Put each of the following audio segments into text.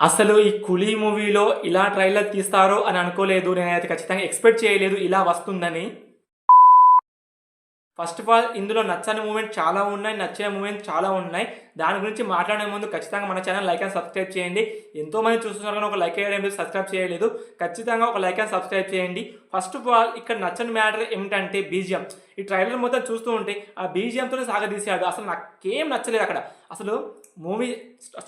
అసలు ఈ కులీ మూవీలో ఇలా ట్రైలర్ తీస్తారు అని అనుకోలేదు నేనైతే ఖచ్చితంగా ఎక్స్పెక్ట్ చేయలేదు ఇలా వస్తుందని. ఫస్ట్ ఆఫ్ ఆల్ ఇందులో నచ్చని మూమెంట్ చాలా ఉన్నాయి నచ్చిన మూమెంట్ చాలా ఉన్నాయి. దాని గురించి మాట్లాడే ముందు ఖచ్చితంగా మన ఛానల్ లైక్ అండ్ సబ్స్క్రైబ్ చేయండి. ఎంతోమంది చూస్తున్నారు కానీ ఒక లైక్ వేయడం లేదు సబ్స్క్రైబ్ చేయలేదు. ఖచ్చితంగా ఒక లైక్ అండ్ సబ్స్క్రైబ్ చేయండి. ఫస్ట్ ఆఫ్ ఆల్ ఇక్కడ నచ్చని మ్యాటర్ ఏమిటంటే బీజియం. ఈ ట్రైలర్ మొత్తం చూస్తూ ఉంటే ఆ బీజియంతోనే సాగదీశాడు అసలు నాకేం నచ్చలేదు అక్కడ. అసలు మూవీ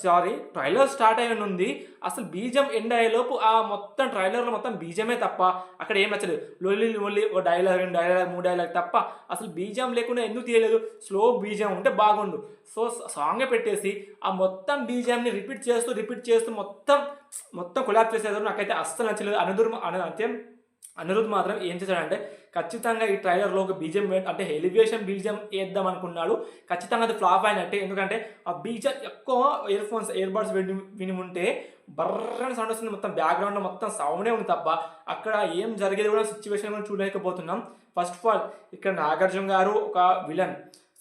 సారీ ట్రైలర్ స్టార్ట్ అయి ఉంది అసలు బీజం ఎండ్ అయ్యేలోపు ఆ మొత్తం ట్రైలర్లో మొత్తం బీజమే తప్ప అక్కడ ఏం నచ్చలేదు. లొల్లి లొల్లి ఓ డైలాగ్ రెండు డైలాగ్ మూడు డైలాగ్ తప్ప అసలు బీజం లేకుండా ఎందుకు తీయలేదు? స్లో బీజం ఉంటే బాగుండు. సో సాంగ్ పెట్టేసి ఆ మొత్తం బీజంని రిపీట్ చేస్తూ రిపీట్ చేస్తూ మొత్తం మొత్తం కొలాబ్ చేసేదారు నాకైతే అస్సలు నచ్చలేదు. అనుదుర్ అను అంటే అనిరుద్ మాత్రం ఏం చేశాడంటే ఖచ్చితంగా ఈ ట్రైలర్లో ఒక బీజం అంటే ఎలివేషన్ బీజం వేద్దాం అనుకున్నాడు. ఖచ్చితంగా అది ఫ్లాప్ అయినట్టే. ఎందుకంటే ఆ బీజం ఎక్కువ ఇయర్ ఫోన్స్ ఇయర్ బడ్స్ విని విని ఉంటే బర్రని సౌండ్ వస్తుంది. మొత్తం బ్యాక్గ్రౌండ్లో మొత్తం సౌండే ఉంది తప్ప. అక్కడ ఏం జరిగేది కూడా సిచ్యువేషన్ కూడా చూడలేకపోతున్నాం. ఫస్ట్ ఆఫ్ ఆల్ ఇక్కడ నాగార్జున గారు ఒక విలన్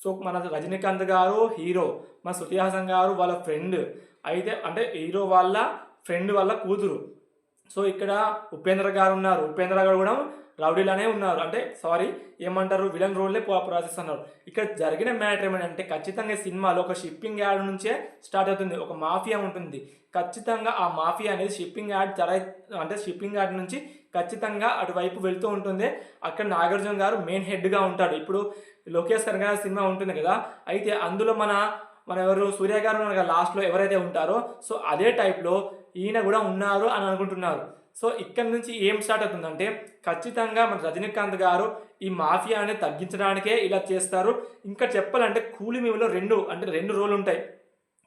సో మన రజనీకాంత్ గారు హీరో మన శృతి హాసన్ గారు వాళ్ళ ఫ్రెండ్. అయితే అంటే హీరో వాళ్ళ ఫ్రెండ్ వాళ్ళ కూతురు. సో ఇక్కడ ఉపేంద్ర గారు ఉన్నారు. ఉపేంద్ర గారు కూడా రౌడీలానే ఉన్నారు. అంటే సారీ ఏమంటారు? విలన్ రోల్లే ప్రవర్తిస్తున్నారు ఇక్కడ జరిగిన మ్యాటర్ ఏమంటే ఖచ్చితంగా సినిమాలో ఒక షిప్పింగ్ యార్డ్ నుంచే స్టార్ట్ అవుతుంది. ఒక మాఫియా ఉంటుంది. ఖచ్చితంగా ఆ మాఫియా అనేది షిప్పింగ్ యార్డ్ జర అంటే షిప్పింగ్ యార్డ్ నుంచి ఖచ్చితంగా అటువైపు వెళ్తూ ఉంటుంది. అక్కడ నాగార్జున గారు మెయిన్ హెడ్గా ఉంటాడు. ఇప్పుడు లోకేష్ కనగ సినిమా ఉంటుంది కదా? అయితే అందులో మన మన ఎవరు సూర్య గారు ఉన్నారు కదా లాస్ట్లో ఎవరైతే ఉంటారో సో అదే టైప్లో ఈయన కూడా ఉన్నారు అని అనుకుంటున్నారు. సో ఇక్కడ నుంచి ఏం స్టార్ట్ అవుతుందంటే ఖచ్చితంగా మన రజనీకాంత్ గారు ఈ మాఫియాని తగ్గించడానికే ఇలా చేస్తారు. ఇంకా చెప్పాలంటే కూలి మీలో రెండు అంటే రెండు రోలు ఉంటాయి.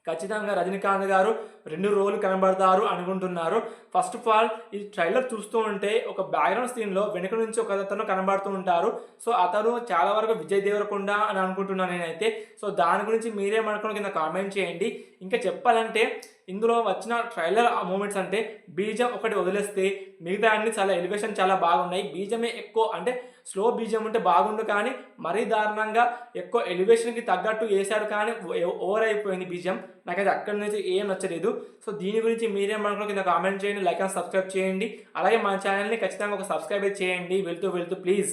ఖచ్చితంగా రజనీకాంత్ గారు రెండు రోలు కనబడతారు అనుకుంటున్నారు. ఫస్ట్ ఆఫ్ ఆల్ ఈ ట్రైలర్ చూస్తూ ఉంటే ఒక బ్యాక్గ్రౌండ్ సీన్లో వెనుక నుంచి ఒక అతను కనబడుతూ ఉంటారు. సో అతను చాలా వరకు విజయ్ దేవరకొండ అని అనుకుంటున్నాను నేనైతే. సో దాని గురించి మీరేమనుకున్న కింద కామెంట్ చేయండి. ఇంకా చెప్పాలంటే ఇందులో వచ్చిన ట్రైలర్ మూమెంట్స్ అంటే బీజం ఒకటి వదిలేస్తే మిగతా అన్ని చాలా ఎలివేషన్ చాలా బాగున్నాయి. బీజమే ఎక్కువ అంటే స్లో బీజం ఉంటే బాగుండు కానీ మరీ దారుణంగా ఎక్కువ ఎలివేషన్కి తగ్గట్టు వేశారు కానీ ఓవర్ అయిపోయింది బీజం. నాకైతే అక్కడి నుంచి ఏం నచ్చలేదు. సో దీని గురించి మీరేమనుకున్న కింద కామెంట్ చేయండి లైక్ అండ్ సబ్స్క్రైబ్ చేయండి. అలాగే మన ఛానల్ని ఖచ్చితంగా ఒక సబ్స్క్రైబ్ చేయండి. వెళ్తూ వెళ్తూ ప్లీజ్